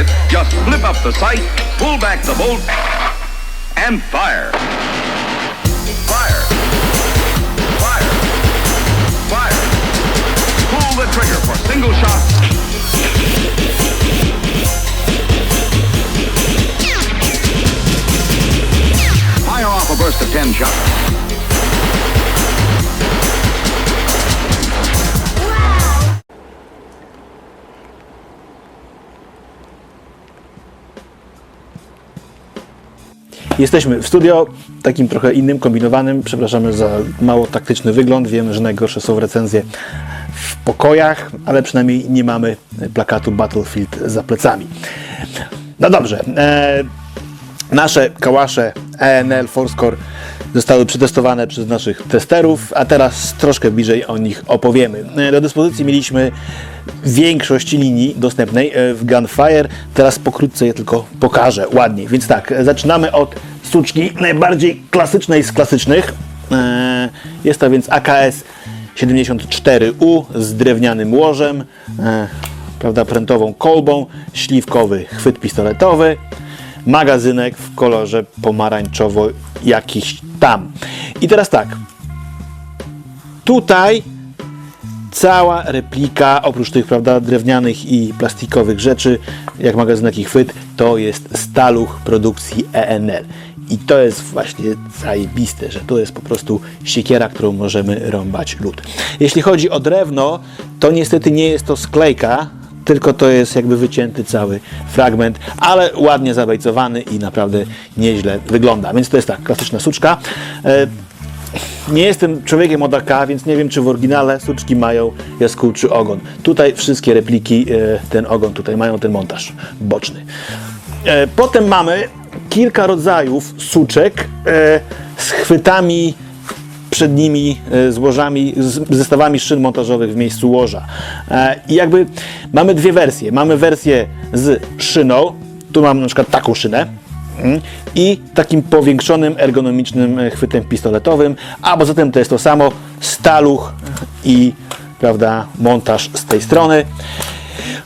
it, just flip up the sight, pull back the bolt, and fire. Fire. Fire. Fire. Pull the trigger for single shot. Fire off a burst of 10 shots. Jesteśmy w studio, takim trochę innym, kombinowanym. Przepraszamy za mało taktyczny wygląd. Wiemy, że najgorsze są recenzje w pokojach, ale przynajmniej nie mamy plakatu Battlefield za plecami. No dobrze. E, nasze kałasze ENL Forcecore zostały przetestowane przez naszych testerów, a teraz troszkę bliżej o nich opowiemy. E, Do dyspozycji mieliśmy większość linii dostępnej e, w Gunfire. Teraz pokrótce je tylko pokażę ładniej. Więc tak, e, zaczynamy od sztuczki najbardziej klasycznej z klasycznych. Jest to więc AKS 74U z drewnianym łożem, prawda, prętową kolbą, śliwkowy chwyt pistoletowy, magazynek w kolorze pomarańczowo jakiś tam. I teraz tak, tutaj cała replika, oprócz tych prawda, drewnianych i plastikowych rzeczy, jak magazynek i chwyt, to jest staluch produkcji ENL. I to jest właśnie zajebiste, że to jest po prostu siekiera, którą możemy rąbać lód. Jeśli chodzi o drewno, to niestety nie jest to sklejka, tylko to jest jakby wycięty cały fragment, ale ładnie zabejcowany i naprawdę nieźle wygląda. Więc to jest tak, klasyczna suczka. E, nie jestem człowiekiem od AK, więc nie wiem, czy w oryginale suczki mają jaskółczy ogon. Tutaj wszystkie repliki, e, ten ogon tutaj mają ten montaż boczny. E, Potem mamy kilka rodzajów suczek z chwytami przednimi e, złożami, zestawami szyn montażowych w miejscu łoża. E, I jakby mamy dwie wersje. Mamy wersję z szyną, tu mam na przykład taką szynę, mm, i takim powiększonym ergonomicznym e, chwytem pistoletowym, a poza tym to jest to samo staluch i prawda, montaż z tej strony.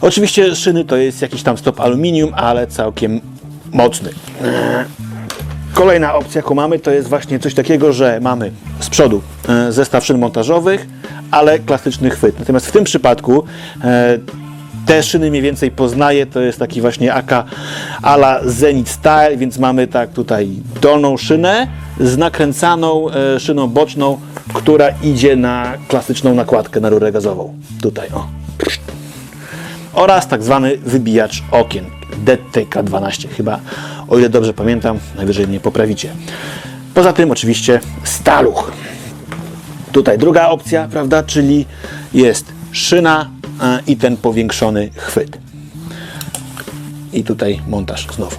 Oczywiście szyny to jest jakiś tam stop aluminium, ale całkiem mocny. Kolejna opcja, jaką mamy, to jest właśnie coś takiego, że mamy z przodu e, zestaw szyn montażowych, ale klasyczny chwyt. Natomiast w tym przypadku e, te szyny mniej więcej poznaję, to jest taki właśnie AK ala Zenith Style, więc mamy tak tutaj dolną szynę z nakręcaną e, szyną boczną, która idzie na klasyczną nakładkę na rurę gazową. Tutaj o oraz tak zwany wybijacz okien DTK12 chyba, o ile dobrze pamiętam, najwyżej mnie poprawicie. Poza tym oczywiście staluch. Tutaj druga opcja, prawda, czyli jest szyna e, i ten powiększony chwyt. I tutaj montaż znowu.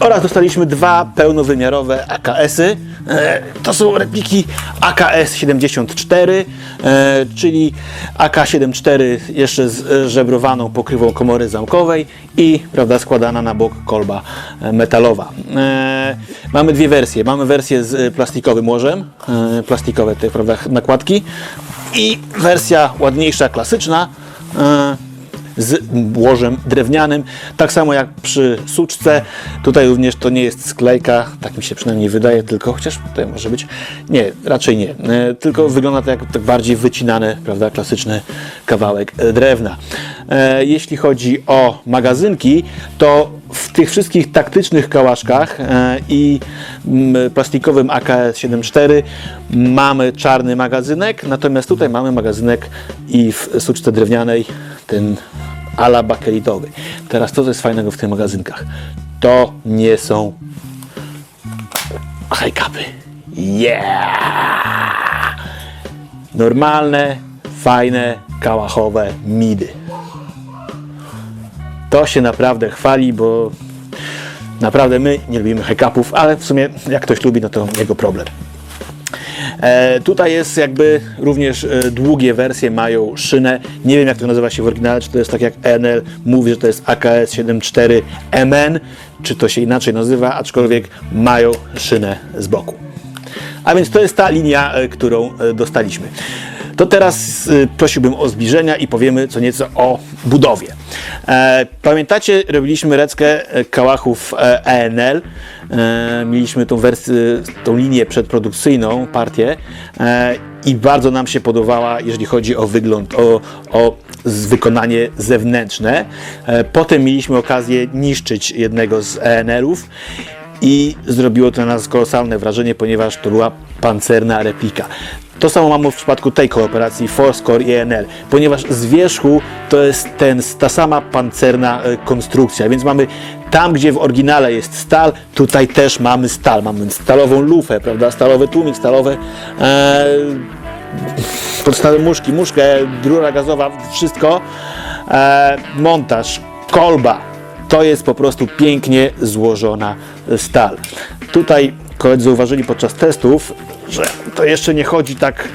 Oraz dostaliśmy dwa pełnowymiarowe AKS-y. E, to są repliki AKS-74, e, czyli AK-74 jeszcze z e, żebrowaną pokrywą komory zamkowej i prawda, składana na bok kolba metalowa. Mamy dwie wersje. Mamy wersję z plastikowym łożem, plastikowe te prawda, nakładki i wersja ładniejsza, klasyczna, z łożem drewnianym. Tak samo jak przy suczce. Tutaj również to nie jest sklejka, tak mi się przynajmniej wydaje, tylko chociaż tutaj może być. Nie, raczej nie. E, tylko wygląda to jak tak bardziej wycinany, prawda, klasyczny kawałek e, drewna. E, jeśli chodzi o magazynki, to w tych wszystkich taktycznych kałaszkach e, i mm, plastikowym AKS-74 mamy czarny magazynek, natomiast tutaj mamy magazynek i w suczce drewnianej ten ala bakelitowy. Teraz to, co jest fajnego w tych magazynkach, to nie są high-capy. Yeah! Normalne, fajne, kałachowe midy. To się naprawdę chwali, bo naprawdę my nie lubimy high-capów, ale w sumie jak ktoś lubi, no to jego problem. E, tutaj jest jakby również e, długie wersje mają szynę. Nie wiem jak to nazywa się w oryginale, czy to jest tak jak ENL mówi, że to jest AKS 74 MN, czy to się inaczej nazywa, aczkolwiek mają szynę z boku. A więc to jest ta linia, e, którą e, dostaliśmy. To teraz y, prosiłbym o zbliżenia i powiemy co nieco o budowie. E, pamiętacie, robiliśmy reckę e, kałachów ENL. E, mieliśmy tą wersję, tą linię przedprodukcyjną, partię i bardzo nam się podobała, jeżeli chodzi o wygląd, o, o wykonanie zewnętrzne. Potem mieliśmy okazję niszczyć jednego z ENL-ów i zrobiło to na nas kolosalne wrażenie, ponieważ to była pancerna replika. To samo mamy w przypadku tej kooperacji Fourscore i ENL, ponieważ z wierzchu to jest ten, ta sama pancerna e, konstrukcja, więc mamy tam, gdzie w oryginale jest stal, tutaj też mamy stal. Mamy stalową lufę, prawda? Stalowy tłumik, stalowe e, podstawy muszki, muszkę, rura gazowa, wszystko. E, montaż, kolba. To jest po prostu pięknie złożona stal. Tutaj koledzy zauważyli podczas testów, że to jeszcze nie chodzi tak,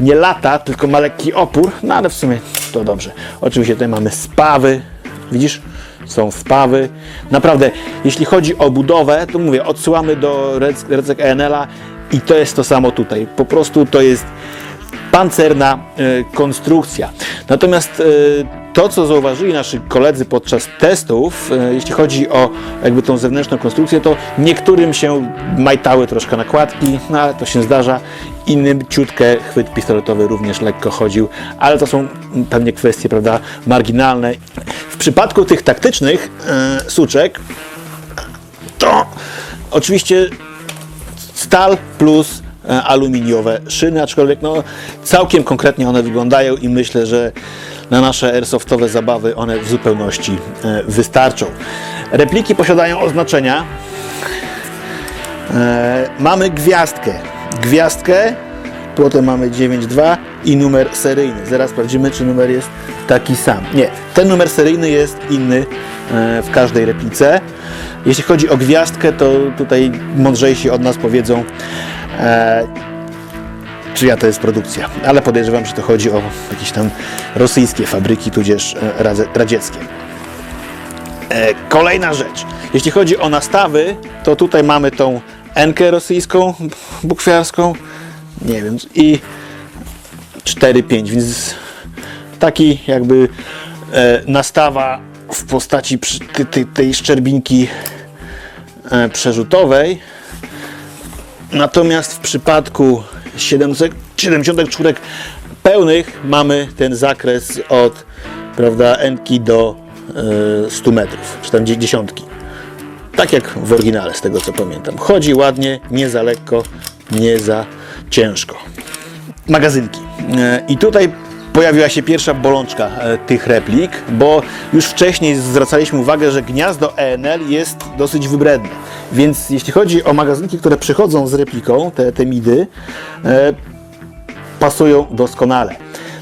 nie lata, tylko ma lekki opór, no ale w sumie to dobrze. Oczywiście tutaj mamy spawy, widzisz? Są spawy. Naprawdę, jeśli chodzi o budowę, to mówię, odsyłamy do rec- recek ENL-a i to jest to samo tutaj. Po prostu to jest pancerna e, konstrukcja. Natomiast e, to, co zauważyli nasi koledzy podczas testów, e, jeśli chodzi o jakby tą zewnętrzną konstrukcję, to niektórym się majtały troszkę nakładki, no ale to się zdarza. Innym ciutkę chwyt pistoletowy również lekko chodził, ale to są pewnie kwestie, prawda, marginalne. W przypadku tych taktycznych e, suczek, to oczywiście stal plus e, aluminiowe szyny, aczkolwiek no, całkiem konkretnie one wyglądają i myślę, że na nasze airsoftowe zabawy one w zupełności e, wystarczą. Repliki posiadają oznaczenia. E, mamy gwiazdkę. Gwiazdkę, potem mamy 9.2 i numer seryjny. Zaraz sprawdzimy, czy numer jest taki sam. Nie, ten numer seryjny jest inny e, w każdej replice. Jeśli chodzi o gwiazdkę, to tutaj mądrzejsi od nas powiedzą, czyja to jest produkcja. Ale podejrzewam, że to chodzi o jakieś tam rosyjskie fabryki, tudzież e, radzieckie. E, Kolejna rzecz. Jeśli chodzi o nastawy, to tutaj mamy tą Enkę rosyjską, bukwiarską, nie wiem, i 4-5, więc taki jakby e, nastawa w postaci tej szczerbinki przerzutowej. Natomiast w przypadku 700 74 pełnych mamy ten zakres od prawda, enki do e, 100 metrów, czy tam dziesiątki. Tak jak w oryginale, z tego co pamiętam. Chodzi ładnie, nie za lekko, nie za ciężko. Magazynki. E, I tutaj pojawiła się pierwsza bolączka e, tych replik, bo już wcześniej zwracaliśmy uwagę, że gniazdo ENL jest dosyć wybredne. Więc jeśli chodzi o magazynki, które przychodzą z repliką, te, te midy, e, pasują doskonale.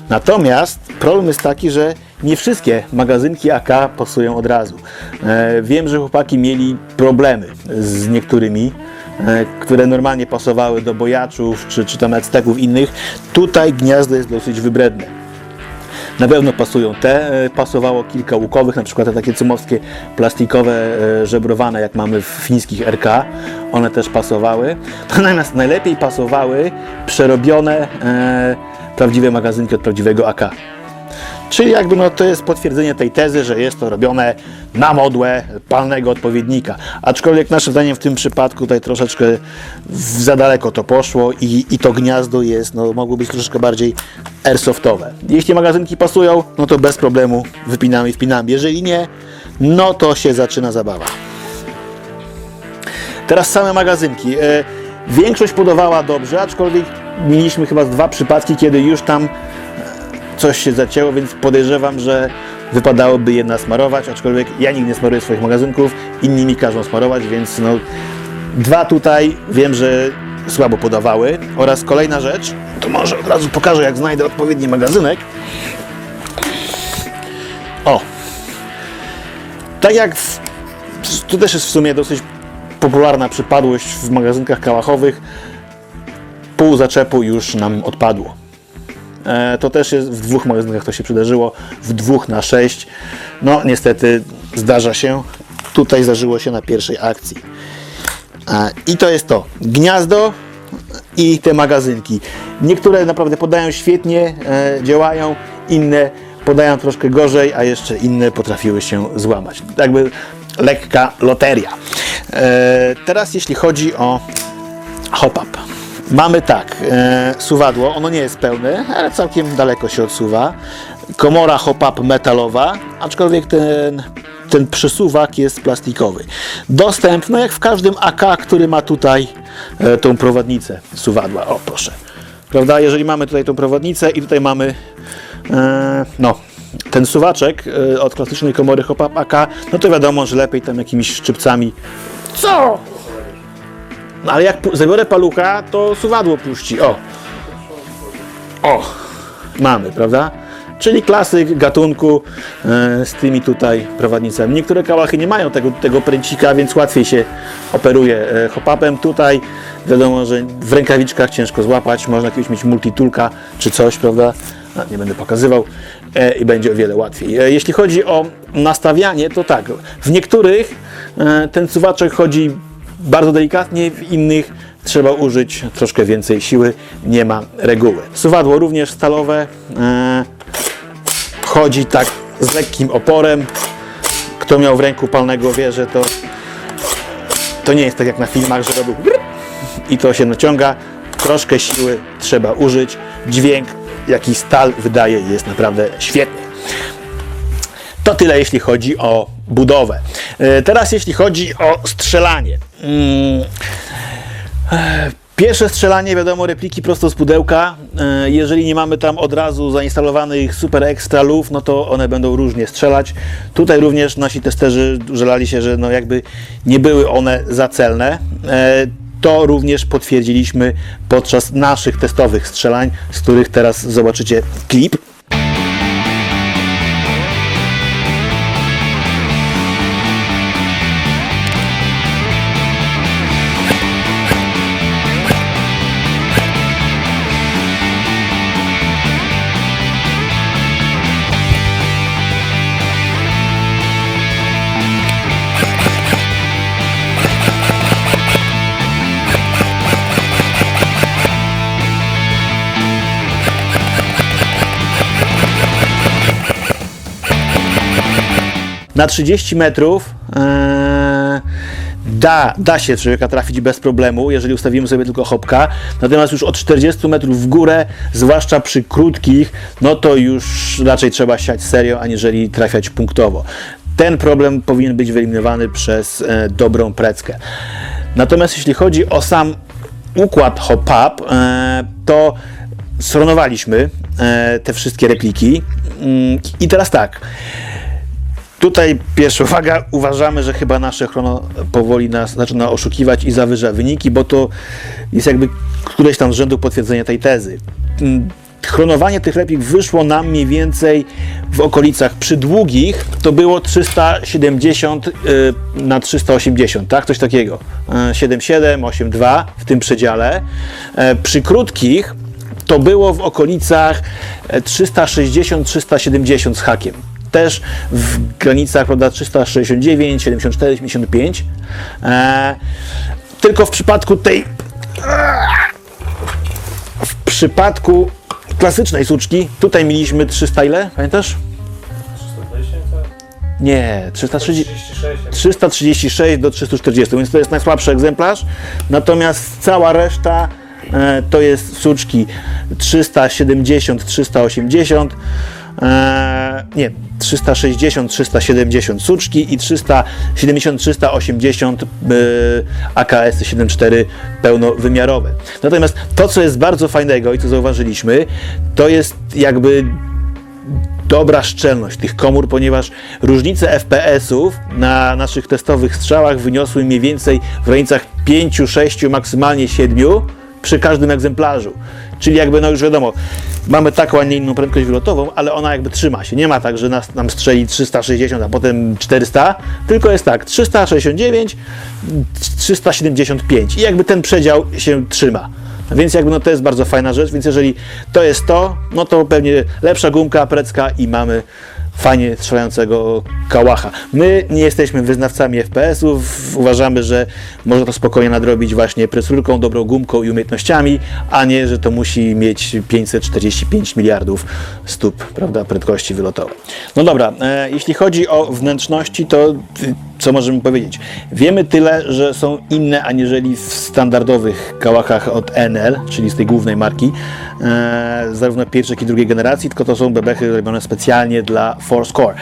Natomiast problem jest taki, że nie wszystkie magazynki AK pasują od razu. E, wiem, że chłopaki mieli problemy z niektórymi, e, które normalnie pasowały do bojaczów czy, czy tam Azteków innych. Tutaj gniazdo jest dosyć wybredne. Na pewno pasują te, e, pasowało kilka łukowych, na przykład te takie cymowskie plastikowe, e, żebrowane, jak mamy w fińskich RK, one też pasowały. Natomiast najlepiej pasowały przerobione e, prawdziwe magazynki od prawdziwego AK. Czyli jakby no, to jest potwierdzenie tej tezy, że jest to robione na modłę palnego odpowiednika. Aczkolwiek naszym zdaniem w tym przypadku tutaj troszeczkę za daleko to poszło i, i to gniazdo jest, no mogło być troszeczkę bardziej airsoftowe. Jeśli magazynki pasują, no to bez problemu wypinamy i wpinamy. Jeżeli nie, no to się zaczyna zabawa. Teraz same magazynki. E, Większość podawała dobrze, aczkolwiek mieliśmy chyba dwa przypadki, kiedy już tam coś się zacięło, więc podejrzewam, że wypadałoby je nasmarować, aczkolwiek ja nigdy nie smaruję swoich magazynków, inni mi każą smarować, więc no dwa tutaj wiem, że słabo podawały oraz kolejna rzecz, to może od razu pokażę jak znajdę odpowiedni magazynek. O! Tak jak w, to też jest w sumie dosyć popularna przypadłość w magazynkach kałachowych, pół zaczepu już nam odpadło. E, To też jest w dwóch magazynkach to się przydarzyło, w dwóch na sześć. No niestety zdarza się. Tutaj zdarzyło się na pierwszej akcji. E, I to jest to. Gniazdo i te magazynki. Niektóre naprawdę podają świetnie, e, działają, inne podają troszkę gorzej, a jeszcze inne potrafiły się złamać. Jakby lekka loteria. Teraz jeśli chodzi o hop-up. Mamy tak, e, suwadło, ono nie jest pełne, ale całkiem daleko się odsuwa. Komora hop-up metalowa, aczkolwiek ten, ten przesuwak jest plastikowy. Dostęp, no jak w każdym AK, który ma tutaj e, tą prowadnicę suwadła. O, proszę. Prawda, jeżeli mamy tutaj tą prowadnicę i tutaj mamy e, no, ten suwaczek e, od klasycznej komory hop-up AK, no to wiadomo, że lepiej tam jakimiś szczypcami. Co? Ale jak zabiorę palucha, to suwadło puści. O! O! Mamy, prawda? Czyli klasyk gatunku e, z tymi tutaj prowadnicami. Niektóre kałachy nie mają tego, tego pręcika, więc łatwiej się operuje e. Tutaj wiadomo, że w rękawiczkach ciężko złapać. Można jakiegoś mieć multitulka czy coś, prawda? Nie będę pokazywał e, i będzie o wiele łatwiej. E, jeśli chodzi o nastawianie, to tak. W niektórych e, ten suwaczek chodzi bardzo delikatnie, w innych trzeba użyć troszkę więcej siły, nie ma reguły. Suwadło również stalowe, e, chodzi tak z lekkim oporem. Kto miał w ręku palnego wie, że to, to nie jest tak jak na filmach, że robił i to się naciąga. Troszkę siły trzeba użyć. Dźwięk, jaki stal wydaje, jest naprawdę świetny. To tyle, jeśli chodzi o budowę. E, Teraz, jeśli chodzi o strzelanie. Mm, Pierwsze strzelanie, wiadomo, repliki prosto z pudełka. E, Jeżeli nie mamy tam od razu zainstalowanych super extra luf, no to one będą różnie strzelać. Tutaj również nasi testerzy żalali się, że no jakby nie były one za celne. E, To również potwierdziliśmy podczas naszych testowych strzelań, z których teraz zobaczycie klip. Na 30 metrów e, da, da się człowieka trafić bez problemu, jeżeli ustawimy sobie tylko hopka. Natomiast już od 40 metrów w górę, zwłaszcza przy krótkich, no to już raczej trzeba siać serio, aniżeli trafiać punktowo. Ten problem powinien być wyeliminowany przez e, dobrą preckę. Natomiast jeśli chodzi o sam układ hop-up, e, to stronowaliśmy e, te wszystkie repliki. Mm, I teraz tak. Tutaj pierwsza uwaga, uważamy, że chyba nasze chrono powoli nas zaczyna oszukiwać i zawyża wyniki, bo to jest jakby któreś tam z rzędu potwierdzenia tej tezy. Mm, Chronowanie tych replik wyszło nam mniej więcej w okolicach przy długich to było 370 y, na 380, tak? Coś takiego. Y, 7,7, 8,2 w tym przedziale. E, Przy krótkich to było w okolicach e, 360-370 z hakiem. Też w granicach prawda, 369, 74, 75. E, tylko w przypadku tej. W przypadku klasycznej suczki, tutaj mieliśmy 300 ile? Pamiętasz? 320, tak? Nie, 330. 36, 336 do 340, więc to jest najsłabszy egzemplarz. Natomiast cała reszta e, to jest suczki 370, 380. E, nie, 360, 370 suczki i 370, 380 e, AKS 74 pełnowymiarowe. Natomiast to, co jest bardzo fajnego i co zauważyliśmy, to jest jakby dobra szczelność tych komór, ponieważ różnice FPS-ów na naszych testowych strzałach wyniosły mniej więcej w granicach 5, 6, maksymalnie 7 przy każdym egzemplarzu. Czyli jakby, no już wiadomo, mamy taką, a nie inną prędkość wylotową, ale ona jakby trzyma się. Nie ma tak, że nas, nam strzeli 360, a potem 400, tylko jest tak, 369, 375 i jakby ten przedział się trzyma. Więc jakby no to jest bardzo fajna rzecz, więc jeżeli to jest to, no to pewnie lepsza gumka, precka i mamy fajnie strzelającego kałacha. My nie jesteśmy wyznawcami FPS-ów, uważamy, że można to spokojnie nadrobić właśnie presurką, dobrą gumką i umiejętnościami, a nie, że to musi mieć 545 miliardów stóp, prawda, prędkości wylotowej. No dobra, e, jeśli chodzi o wnętrzności, to co możemy powiedzieć? Wiemy tyle, że są inne aniżeli w standardowych kałachach od NL, czyli z tej głównej marki, e, zarówno pierwszej, jak i drugiej generacji, tylko to są bebechy robione specjalnie dla Fourscore.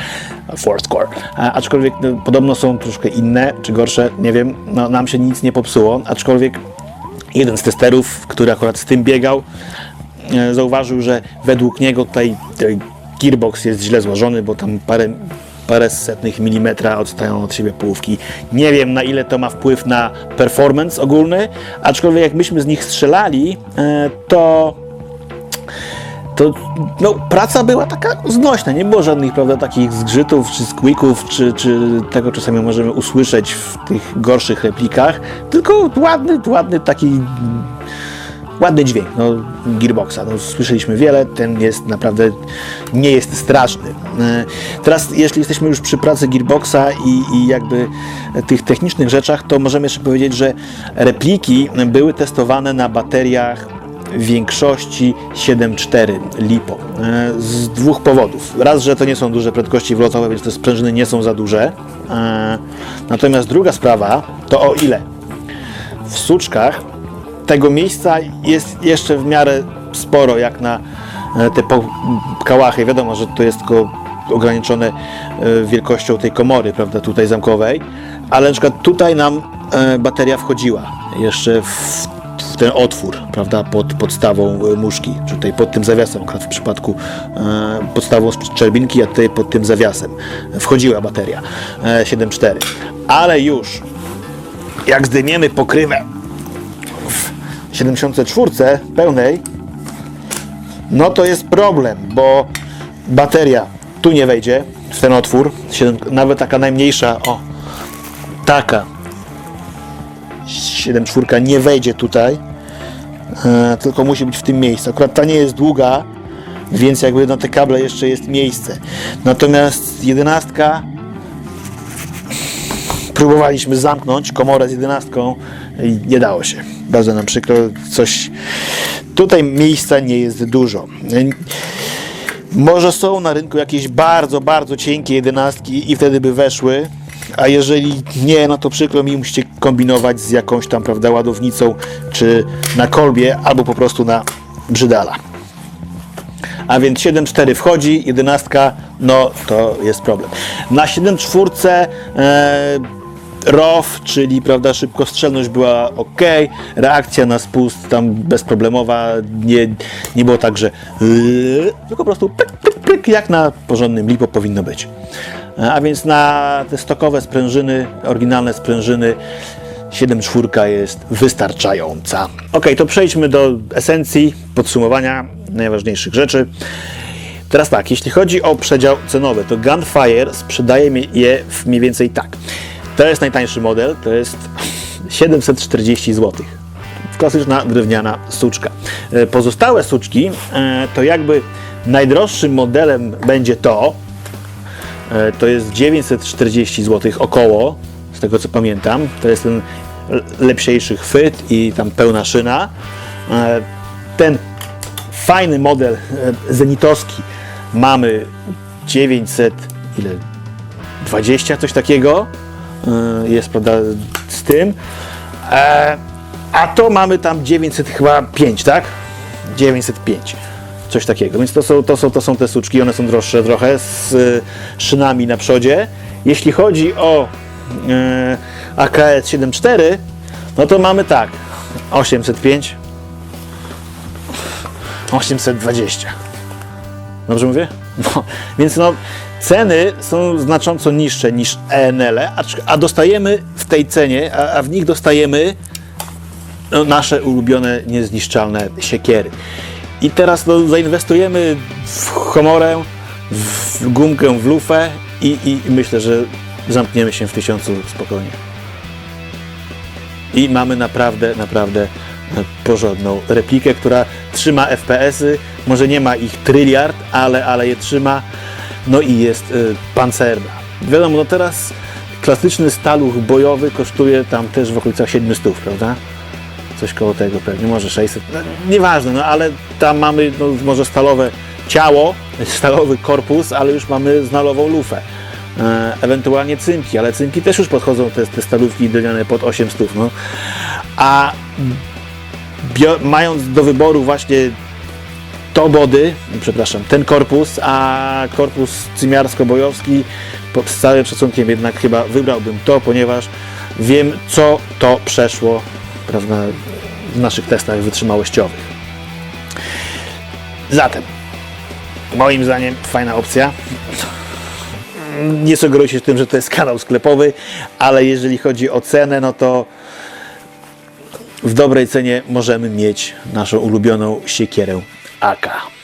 Fourscore. E, aczkolwiek no, podobno są troszkę inne, czy gorsze, nie wiem, no, nam się nic nie popsuło, aczkolwiek jeden z testerów, który akurat z tym biegał, e, zauważył, że według niego tutaj e, gearbox jest źle złożony, bo tam parę, parę setnych milimetra odstają od siebie połówki. Nie wiem na ile to ma wpływ na performance ogólny, aczkolwiek jak myśmy z nich strzelali, e, to to no, praca była taka znośna, nie było żadnych prawda, takich zgrzytów, czy squeaków, czy, czy tego czasami możemy usłyszeć w tych gorszych replikach, tylko ładny, ładny taki ładny dźwięk, no, gearboxa, no, słyszeliśmy wiele, ten jest naprawdę, nie jest straszny. E, Teraz, jeśli jesteśmy już przy pracy gearboxa i, i jakby tych technicznych rzeczach, to możemy jeszcze powiedzieć, że repliki były testowane na bateriach większości 7.4 LiPo. E, Z dwóch powodów. Raz, że to nie są duże prędkości wlotowe, więc te sprężyny nie są za duże. E, Natomiast druga sprawa to o ile w suczkach tego miejsca jest jeszcze w miarę sporo, jak na e, te kałachy. Wiadomo, że to jest tylko ograniczone e, wielkością tej komory, prawda, tutaj zamkowej, ale na przykład tutaj nam e, bateria wchodziła jeszcze w, ten otwór, prawda, pod podstawą muszki, tutaj pod tym zawiasem, akurat w przypadku e, podstawą szczerbinki, a tutaj pod tym zawiasem wchodziła bateria e, 7.4. Ale już jak zdejmiemy pokrywę 74 pełnej, no to jest problem, bo bateria tu nie wejdzie w ten otwór, nawet taka najmniejsza, o, taka 74 nie wejdzie tutaj, e, tylko musi być w tym miejscu. Akurat ta nie jest długa, więc jakby na te kable jeszcze jest miejsce. Natomiast 11 próbowaliśmy zamknąć komorę z jedenastką i nie dało się. Bardzo nam przykro, coś... Tutaj miejsca nie jest dużo. Może są na rynku jakieś bardzo, bardzo cienkie jedenastki i wtedy by weszły, a jeżeli nie, no to przykro mi, musicie kombinować z jakąś tam, prawda, ładownicą, czy na kolbie, albo po prostu na brzydala. A więc 7.4 wchodzi, 11, no to jest problem. Na 7.4 e, ROW, czyli prawda, szybkostrzelność była ok, reakcja na spust tam bezproblemowa, nie, nie było tak, że yy, tylko po prostu pyk, pyk, pyk, jak na porządnym lipo powinno być. E, A więc na te stokowe sprężyny, oryginalne sprężyny 7.4 jest wystarczająca. Ok, to przejdźmy do esencji, podsumowania najważniejszych rzeczy. Teraz tak, jeśli chodzi o przedział cenowy, to Gunfire sprzedaje je mniej więcej tak. To jest najtańszy model, to jest 740 zł. Klasyczna drewniana suczka. E, Pozostałe suczki e, to jakby najdroższym modelem będzie to, E, to jest 940 zł około, z tego co pamiętam. To jest ten lepsiejszy chwyt i tam pełna szyna. Ten fajny model zenitowski mamy 900 ile 20 coś takiego jest prawda z tym. E, A to mamy tam 900 chyba 5, tak? 905. Coś takiego. Więc to są, to, są, to są te suczki, one są droższe trochę z y, szynami na przodzie. Jeśli chodzi o y, AKS 7.4, no to mamy tak 805, 820. Dobrze mówię? No, więc no, ceny są znacząco niższe niż ENL, a, dostajemy w tej cenie, a, w nich dostajemy no, nasze ulubione, niezniszczalne siekiery. I teraz no, zainwestujemy w homorę, w gumkę, w lufę i, i myślę, że zamkniemy się w tysiącu spokojnie. I mamy naprawdę, naprawdę e, porządną replikę, która trzyma FPS-y. Może nie ma ich tryliard, ale, ale je trzyma. No i jest y, pancerna. Wiadomo, no teraz klasyczny staluch bojowy kosztuje tam też w okolicach 700, prawda? Coś koło tego pewnie, może 600, no, nieważne, no ale tam mamy no, może stalowe ciało, stalowy korpus, ale już mamy znalową lufę. E, ewentualnie cynki, ale cynki też już podchodzą, te, te stalówki drewniane pod 800, no. A bio, mając do wyboru właśnie to body, przepraszam, ten korpus, a korpus cymiarsko-bojowski, z całym szacunkiem jednak chyba wybrałbym to, ponieważ wiem, co to przeszło prawda, w naszych testach wytrzymałościowych. Zatem, moim zdaniem fajna opcja. Nie sugeruję się tym, że to jest kanał sklepowy, ale jeżeli chodzi o cenę, no to w dobrej cenie możemy mieć naszą ulubioną siekierę AK.